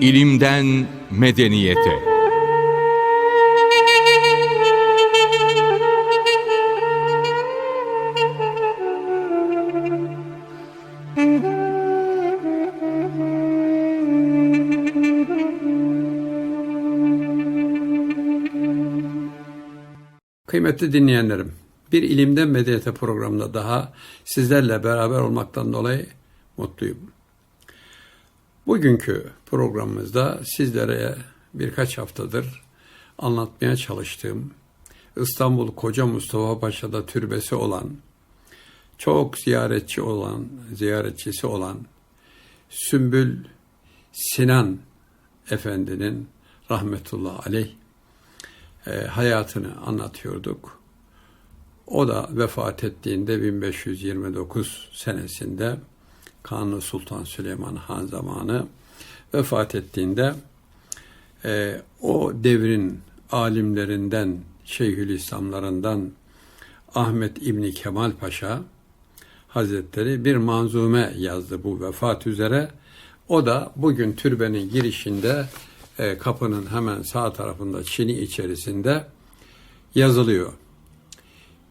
İlimden medeniyete. Kıymetli dinleyenlerim, bir ilimden medeniyete programında daha sizlerle beraber olmaktan dolayı mutluyum. Bugünkü programımızda sizlere birkaç haftadır anlatmaya çalıştığım İstanbul Koca Mustafa Paşa'da türbesi olan, çok ziyaretçi olan, ziyaretçisi olan Sümbül Sinan Efendi'nin rahmetullah aleyh e, hayatını anlatıyorduk. O da vefat ettiğinde 1529 senesinde Kanuni Sultan Süleyman Han zamanı vefat ettiğinde e, o devrin alimlerinden, Şeyhülislamlarından Ahmet İbni Kemal Paşa Hazretleri bir manzume yazdı bu vefat üzere. O da bugün türbenin girişinde e, kapının hemen sağ tarafında çini içerisinde yazılıyor.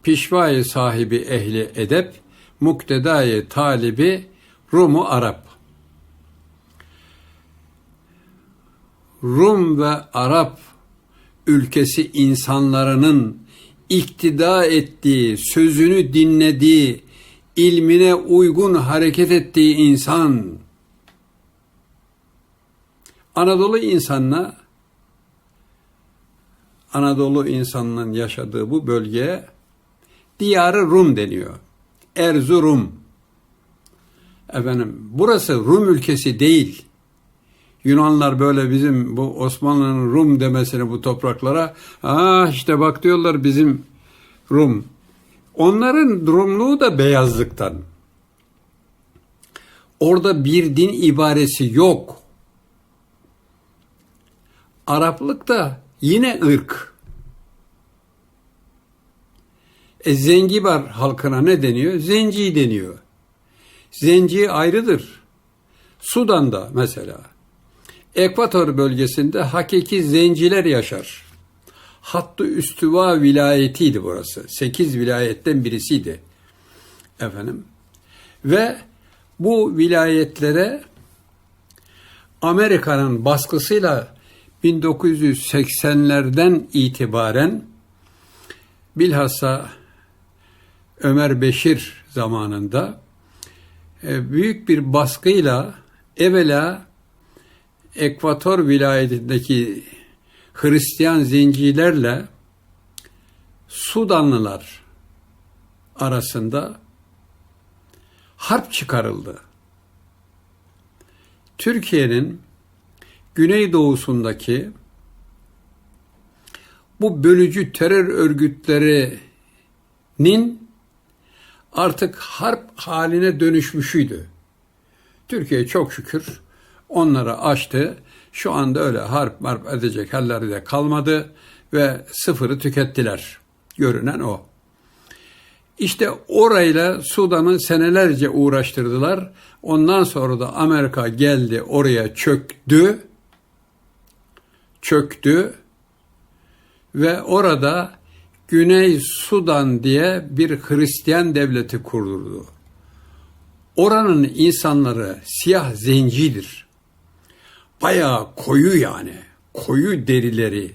Pişvayı sahibi ehli edep, muktedayı talibi Rumu Arap. Rum ve Arap ülkesi insanlarının iktida ettiği, sözünü dinlediği, ilmine uygun hareket ettiği insan, Anadolu insanına Anadolu insanının yaşadığı bu bölgeye diyarı Rum deniyor. Erzurum. Efendim burası Rum ülkesi değil. Yunanlar böyle bizim bu Osmanlı'nın Rum demesini bu topraklara ah işte bak diyorlar bizim Rum. Onların Rumluğu da beyazlıktan. Orada bir din ibaresi yok. Araplık da yine ırk. E, Zengibar halkına ne deniyor? Zenci deniyor. Zenci ayrıdır. Sudan'da mesela. Ekvator bölgesinde hakiki zenciler yaşar. Hattı üstüva vilayetiydi burası. Sekiz vilayetten birisiydi. Efendim. Ve bu vilayetlere Amerika'nın baskısıyla 1980'lerden itibaren bilhassa Ömer Beşir zamanında e, büyük bir baskıyla evvela Ekvator vilayetindeki Hristiyan zencilerle Sudanlılar arasında harp çıkarıldı. Türkiye'nin güneydoğusundaki bu bölücü terör örgütlerinin artık harp haline dönüşmüşüydü. Türkiye çok şükür onları aştı. Şu anda öyle harp marp edecek halleri de kalmadı ve sıfırı tükettiler. Görünen o. İşte orayla Sudan'ı senelerce uğraştırdılar. Ondan sonra da Amerika geldi oraya çöktü. Çöktü ve orada Güney Sudan diye bir Hristiyan devleti kurdurdu. Oranın insanları siyah zencidir. Bayağı koyu yani. Koyu derileri.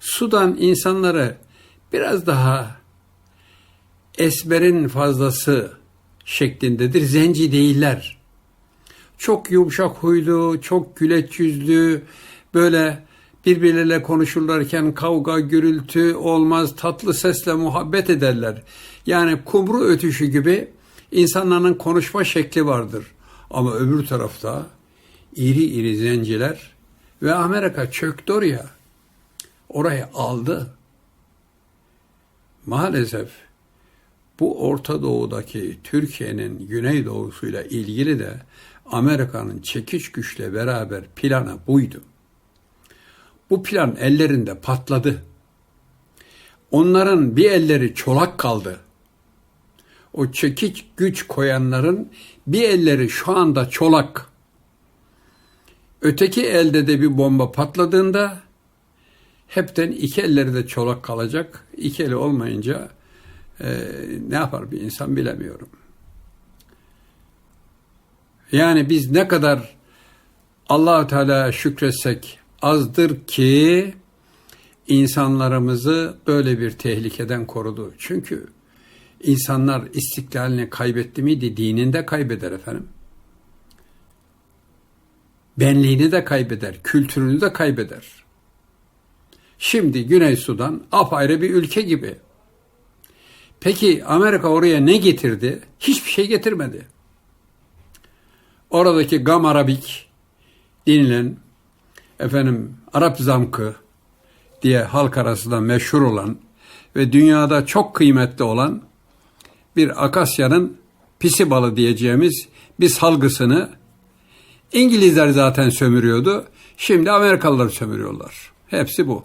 Sudan insanları biraz daha esmerin fazlası şeklindedir. Zenci değiller. Çok yumuşak huylu, çok güleç yüzlü, böyle birbirleriyle konuşurlarken kavga, gürültü olmaz, tatlı sesle muhabbet ederler. Yani kumru ötüşü gibi insanların konuşma şekli vardır. Ama öbür tarafta iri iri zenciler ve Amerika çöktü oraya. Orayı aldı. Maalesef bu Orta Doğu'daki Türkiye'nin Güneydoğu'suyla ilgili de Amerika'nın çekiç güçle beraber planı buydu. Bu plan ellerinde patladı. Onların bir elleri çolak kaldı. o çekiç güç koyanların bir elleri şu anda çolak. Öteki elde de bir bomba patladığında hepten iki elleri de çolak kalacak. İki eli olmayınca e, ne yapar bir insan bilemiyorum. Yani biz ne kadar allah Teala şükretsek azdır ki insanlarımızı böyle bir tehlikeden korudu. Çünkü insanlar istiklalini kaybetti miydi dininde kaybeder efendim. Benliğini de kaybeder, kültürünü de kaybeder. Şimdi Güney Sudan apayrı bir ülke gibi. Peki Amerika oraya ne getirdi? Hiçbir şey getirmedi. Oradaki Gam Arabik denilen efendim Arap zamkı diye halk arasında meşhur olan ve dünyada çok kıymetli olan bir akasyanın pisi balı diyeceğimiz bir salgısını İngilizler zaten sömürüyordu. Şimdi Amerikalılar sömürüyorlar. Hepsi bu.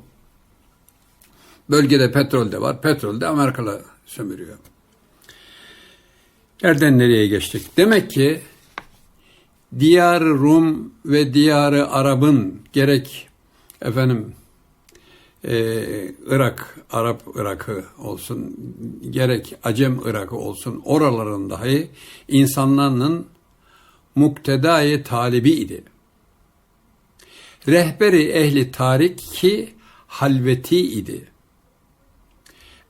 Bölgede petrol de var. Petrol de Amerikalı sömürüyor. Nereden nereye geçtik? Demek ki diyar Rum ve diyarı Arap'ın gerek efendim e, Irak, Arap Irak'ı olsun, gerek Acem Irak'ı olsun oraların dahi insanların muktedai talibi idi. Rehberi ehli tarik ki halveti idi.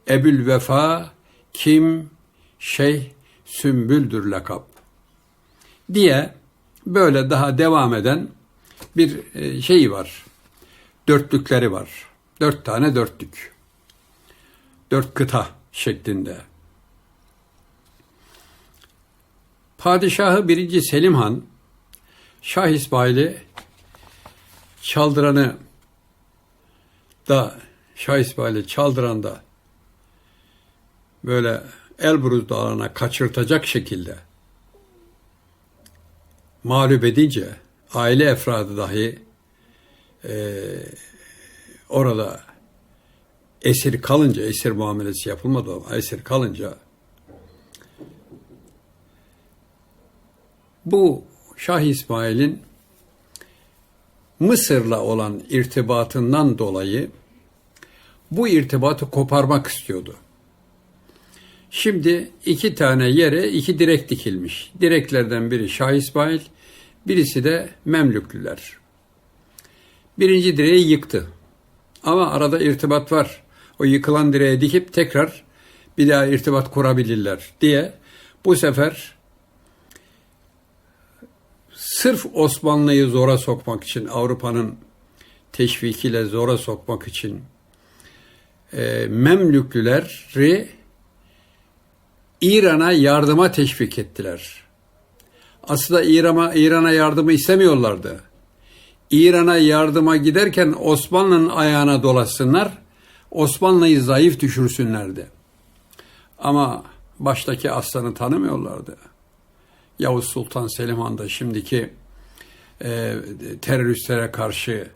Ebül Vefa kim şeyh sümbüldür lakap diye böyle daha devam eden bir e, şey var. Dörtlükleri var. Dört tane dörtlük. Dört kıta şeklinde. Padişahı 1. Selim Han, Şah İsmail'i çaldıranı da Şah İsmail'i çaldıran böyle Elbruz Dağı'na kaçırtacak şekilde mağlup edince aile efradı dahi e, orada esir kalınca, esir muamelesi yapılmadı ama esir kalınca bu Şah İsmail'in Mısır'la olan irtibatından dolayı bu irtibatı koparmak istiyordu. Şimdi iki tane yere iki direk dikilmiş. Direklerden biri Şah İsmail, birisi de Memlüklüler. Birinci direği yıktı. Ama arada irtibat var. O yıkılan direğe dikip tekrar bir daha irtibat kurabilirler diye bu sefer sırf Osmanlı'yı zora sokmak için, Avrupa'nın teşvikiyle zora sokmak için e, Memlüklüleri İran'a yardıma teşvik ettiler. Aslında İran'a İran'a yardımı istemiyorlardı. İran'a yardıma giderken Osmanlı'nın ayağına dolaşsınlar, Osmanlı'yı zayıf düşürsünlerdi. Ama baştaki aslanı tanımıyorlardı. Yavuz Sultan Selim Han da şimdiki e, teröristlere karşı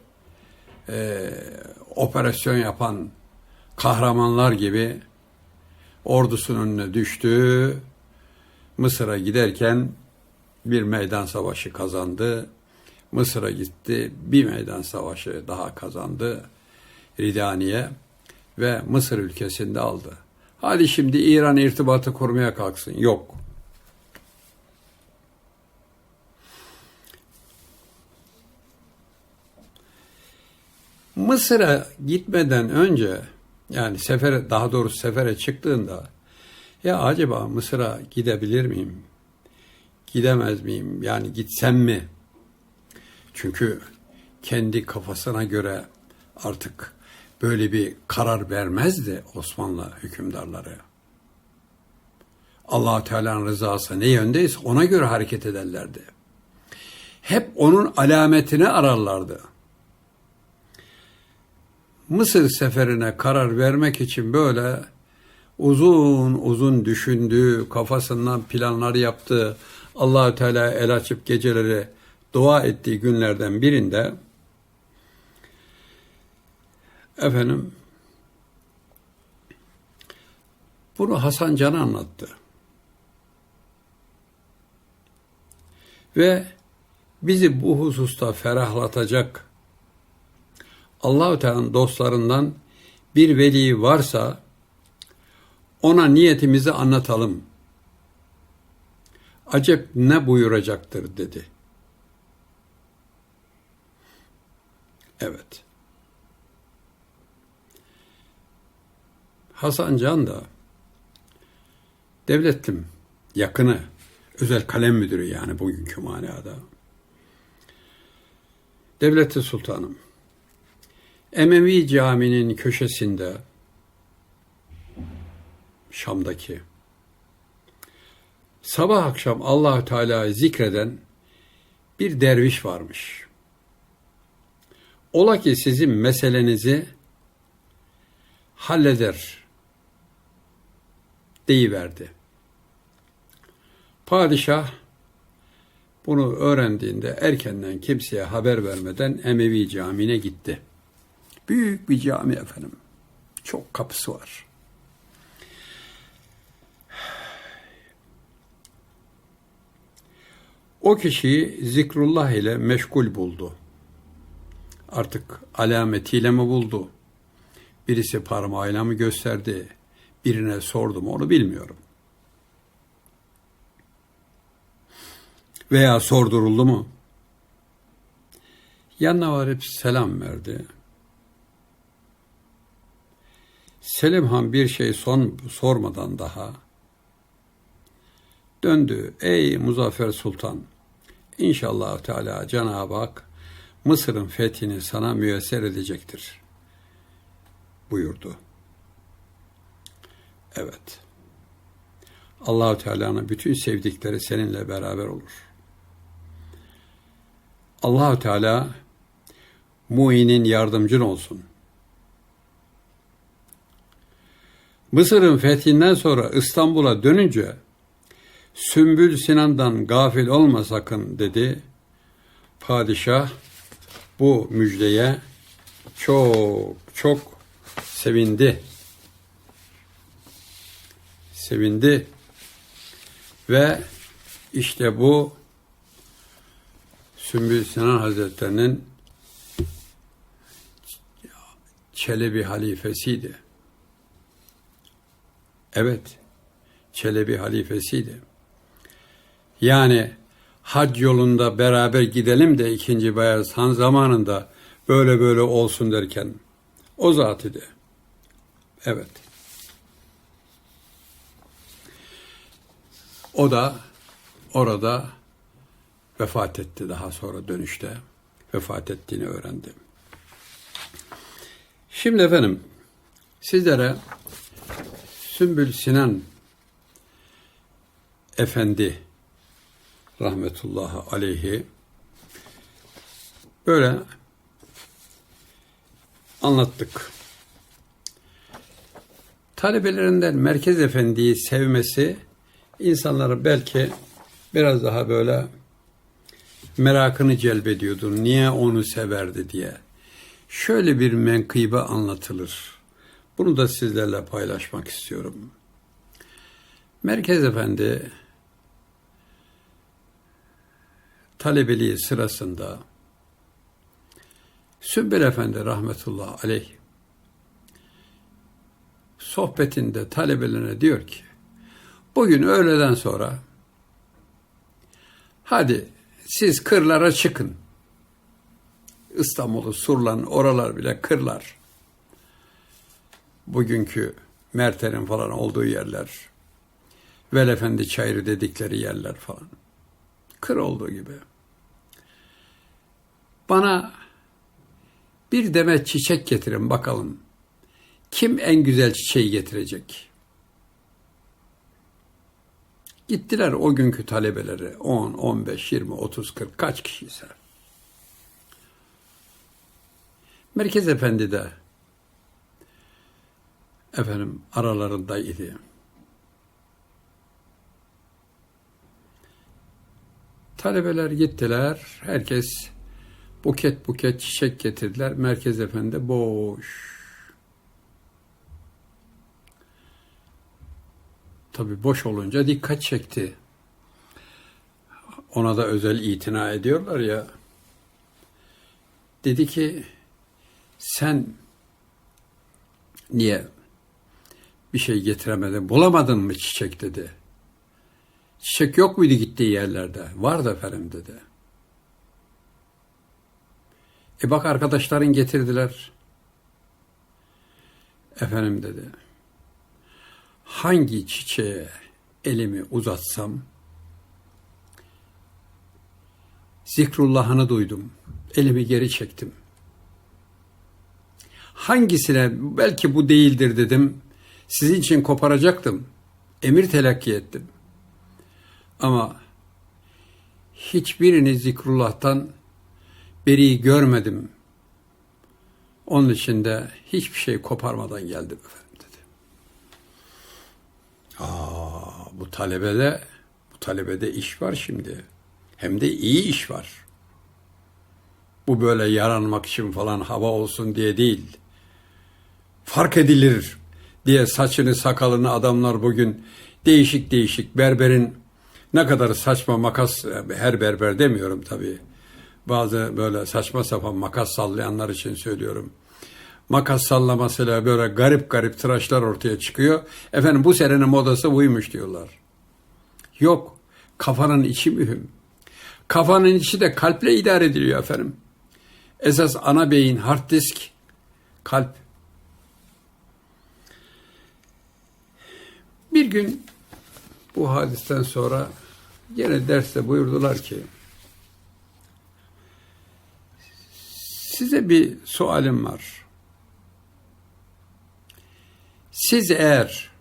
e, operasyon yapan kahramanlar gibi ordusunun önüne düştü. Mısır'a giderken bir meydan savaşı kazandı. Mısır'a gitti, bir meydan savaşı daha kazandı Ridaniye ve Mısır ülkesinde aldı. Hadi şimdi İran irtibatı kurmaya kalksın. Yok. Mısır'a gitmeden önce yani sefere daha doğrusu sefere çıktığında ya acaba Mısır'a gidebilir miyim? Gidemez miyim? Yani gitsem mi? Çünkü kendi kafasına göre artık böyle bir karar vermezdi Osmanlı hükümdarları. allah Teala'nın rızası ne yöndeyse ona göre hareket ederlerdi. Hep onun alametini ararlardı. Mısır seferine karar vermek için böyle uzun uzun düşündü, kafasından planlar yaptı. Allahü Teala el açıp geceleri dua ettiği günlerden birinde efendim bunu Hasan Can'a anlattı. Ve bizi bu hususta ferahlatacak Allahu Teala'nın dostlarından bir veli varsa ona niyetimizi anlatalım. Acep ne buyuracaktır dedi. Evet. Hasan Can da devletim yakını özel kalem müdürü yani bugünkü manada. Devleti Sultanım. Emevi Camii'nin köşesinde Şam'daki sabah akşam Allahü Teala'yı zikreden bir derviş varmış. Ola ki sizin meselenizi halleder deyiverdi. Padişah bunu öğrendiğinde erkenden kimseye haber vermeden Emevi Camii'ne gitti. Büyük bir cami efendim. Çok kapısı var. O kişiyi zikrullah ile meşgul buldu. Artık alametiyle mi buldu? Birisi parmağıyla mı gösterdi? Birine sordum onu bilmiyorum. Veya sorduruldu mu? Yanına varıp selam verdi. Selim Han bir şey son, sormadan daha döndü. Ey Muzaffer Sultan, İnşallah Teala Cenab-ı Hak Mısır'ın fethini sana müyesser edecektir buyurdu. Evet. Allahu Teala'nın bütün sevdikleri seninle beraber olur. Allahu Teala muinin yardımcın olsun. Mısır'ın fethinden sonra İstanbul'a dönünce Sümbül Sinan'dan gafil olma sakın dedi. Padişah bu müjdeye çok çok sevindi. Sevindi. Ve işte bu Sümbül Sinan Hazretleri'nin Çelebi halifesiydi. Evet, Çelebi halifesiydi. Yani hac yolunda beraber gidelim de ikinci Beyaz Han zamanında böyle böyle olsun derken o zat idi. Evet. O da orada vefat etti daha sonra dönüşte vefat ettiğini öğrendim. Şimdi efendim sizlere Sümbül Sinan Efendi rahmetullahi aleyhi böyle anlattık. Talebelerinden Merkez Efendi'yi sevmesi insanları belki biraz daha böyle merakını celbediyordu. Niye onu severdi diye. Şöyle bir menkıbe anlatılır. Bunu da sizlerle paylaşmak istiyorum. Merkez Efendi talebeliği sırasında Sümbül Efendi rahmetullah aleyh sohbetinde talebelerine diyor ki bugün öğleden sonra hadi siz kırlara çıkın. İstanbul'u surlan oralar bile kırlar. Bugünkü Merter'in falan olduğu yerler. Velefendi Çayırı dedikleri yerler falan. Kır olduğu gibi. Bana bir demet çiçek getirin bakalım. Kim en güzel çiçeği getirecek? Gittiler o günkü talebeleri 10, 15, 20, 30, 40 kaç kişiyse. Merkez Efendi de efendim aralarındaydı. Talebeler gittiler. Herkes buket buket çiçek getirdiler. Merkez Efendi boş. Tabi boş olunca dikkat çekti. ona da özel itina ediyorlar ya. Dedi ki sen niye bir şey getiremedin, bulamadın mı çiçek dedi. Çiçek yok muydu gittiği yerlerde? Vardı efendim dedi. E bak arkadaşların getirdiler. Efendim dedi. Hangi çiçeğe elimi uzatsam zikrullahını duydum. Elimi geri çektim. Hangisine belki bu değildir dedim. Sizin için koparacaktım. Emir telakki ettim. Ama hiçbirini zikrullah'tan beri görmedim. Onun için de hiçbir şey koparmadan geldim efendim dedi. Aa, bu talebede bu talebede iş var şimdi. Hem de iyi iş var. Bu böyle yaranmak için falan hava olsun diye değil. Fark edilir diye saçını sakalını adamlar bugün değişik değişik berberin ne kadar saçma makas her berber demiyorum tabii. Bazı böyle saçma sapan makas sallayanlar için söylüyorum. Makas sallamasıyla böyle garip garip tıraşlar ortaya çıkıyor. Efendim bu senenin modası buymuş diyorlar. Yok. Kafanın içi mühim. Kafanın içi de kalple idare ediliyor efendim. Esas ana beyin hard disk kalp. Bir gün bu hadisten sonra yine derste buyurdular ki size bir sualim var. Siz eğer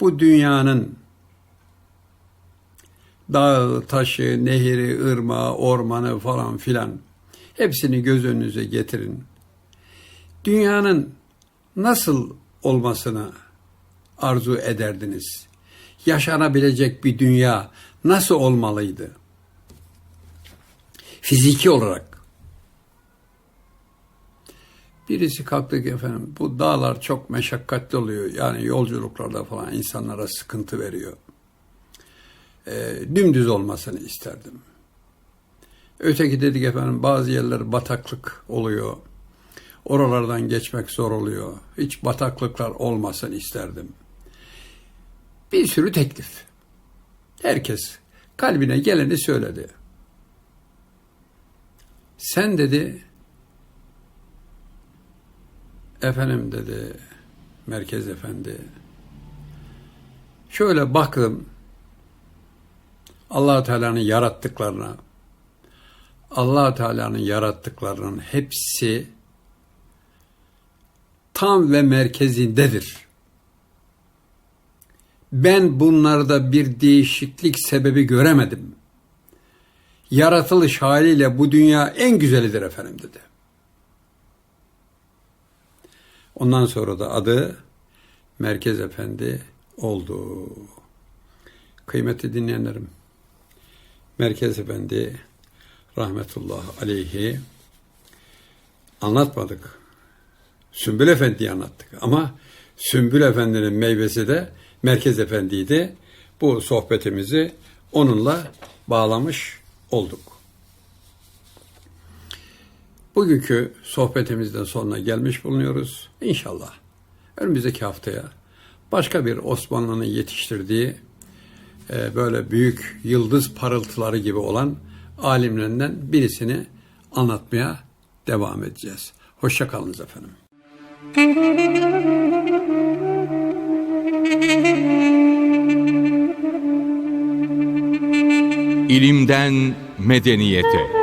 bu dünyanın dağı, taşı, nehri, ırmağı, ormanı falan filan hepsini göz önünüze getirin. Dünyanın nasıl olmasını arzu ederdiniz? Yaşanabilecek bir dünya nasıl olmalıydı? Fiziki olarak. Birisi kalktı ki efendim bu dağlar çok meşakkatli oluyor. Yani yolculuklarda falan insanlara sıkıntı veriyor. E, dümdüz olmasını isterdim. Öteki dedik efendim bazı yerler bataklık oluyor. Oralardan geçmek zor oluyor. Hiç bataklıklar olmasın isterdim. Bir sürü teklif. Herkes kalbine geleni söyledi. Sen dedi efendim dedi merkez efendi şöyle baktım allah Teala'nın yarattıklarına allah Teala'nın yarattıklarının hepsi tam ve merkezindedir. Ben bunlarda bir değişiklik sebebi göremedim. Yaratılış haliyle bu dünya en güzelidir efendim dedi. Ondan sonra da adı Merkez Efendi oldu. Kıymetli dinleyenlerim, Merkez Efendi rahmetullah aleyhi anlatmadık. Sümbül Efendi'yi anlattık ama Sümbül Efendi'nin meyvesi de Merkez Efendi'ydi. Bu sohbetimizi onunla bağlamış olduk. Bugünkü sohbetimizden sonuna gelmiş bulunuyoruz. İnşallah önümüzdeki haftaya başka bir Osmanlı'nın yetiştirdiği e, böyle büyük yıldız parıltıları gibi olan alimlerinden birisini anlatmaya devam edeceğiz. Hoşçakalınız efendim. İlimden medeniyete.